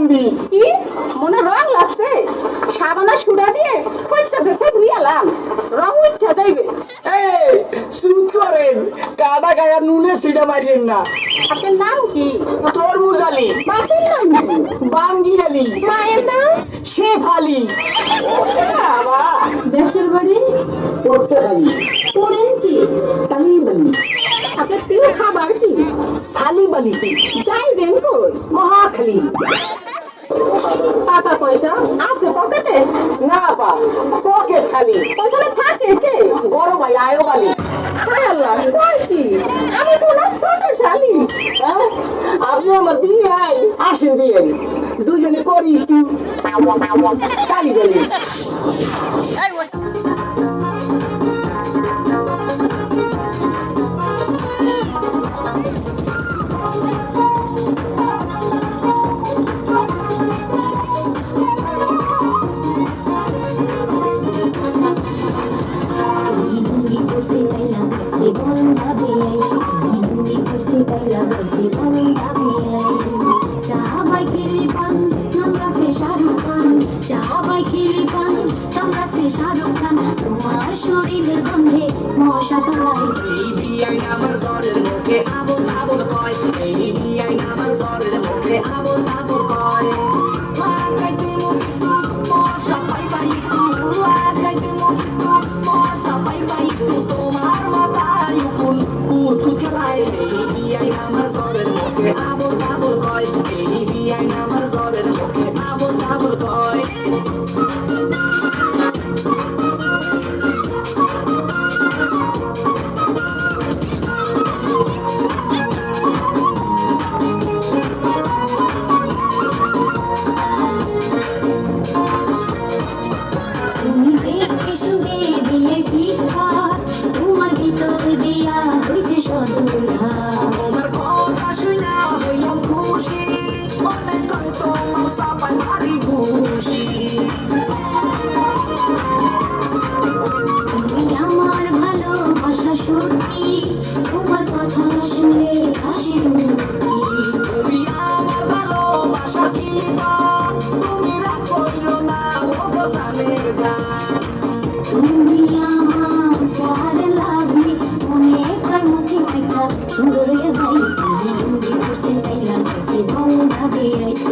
হেলিকে কান্দি কি? মনে রং লাগছে সাবানা সুড়া দিয়ে খরচা খরচা ধুইয়ালাম রং উঠা যাইবে। এই সুদ করেন। কাটা গায়া নুনের সিটা মারিয়েন না। আপনার নাম কি? তরমুজ আলী। বাপের নাম কি? বাঙ্গি আলী মায়ের নাম? শেফ আলী। বাবা। দেশের বাড়ি? পড়তে আলী পড়েন কি? তালিম আলী আপনার প্রিয় খাবার কি? সালিম আলী পা পকেট খালি ওইখানে থাকে কে বড় ভাই আয়ো আলী হায় আল্লাহ কয় কি আমি তো না ছোট শালি? আপনি আমার বিয়ে আই আসেন বিয়ে দুজনে করি একটু কালি গলি শাহরুখ খান তোমার শরীরের গন্ধে মশা তোলায়। আমার জ্বরের মুখে। শুনে বিয়ে ঠিক তোমার ভিতর দিয়া হয়েছে সদুর তোমার কথা শুনা হইলাম খুশি। মনে করে তোমার সাপাই মারি খুশি তুমি আমার ভালোবাসা সত্যি তোমার কথা শুনে হাসি তুমি আমার ভালোবাসা দিবা তুমি রাগ করিও না ও জানের জান। তুমি বন্ধা বেড়াই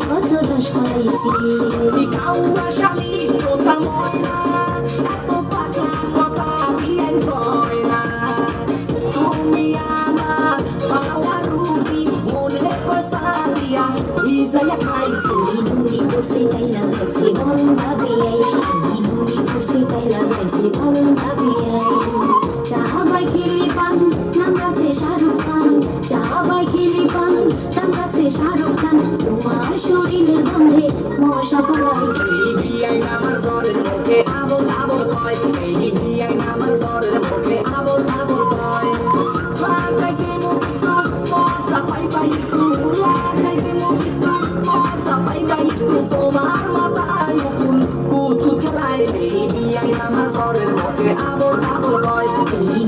কত রস তুমি কাউয়া শালি কথা ময়না এত পাতলা কথা বিয়াই হয় না তুমি আমার পাওয়া রুবি মনে কসারিয়া ইসায়া খাই এই লুঙ্গি পরছে তাই লাগাইছে বন্ধা বেয়াই এই লুঙ্গি পরছে তাই লাগাইছে বন্ধা বেয়াই চা বাই খেলে পান নাম রাখছে শাহরুখ খান চা বাই খেলে পান নাম রাখছে শাহরুখ খান শরীরের গন্ধে মশা পালাই এই বিয়াই আমার জ্বরের মুখে আবল আবল কয় এই বিয়াই আমার জ্বরের মুখে আবল আবল কয় আমার জ্বরের মুখে আবল আবল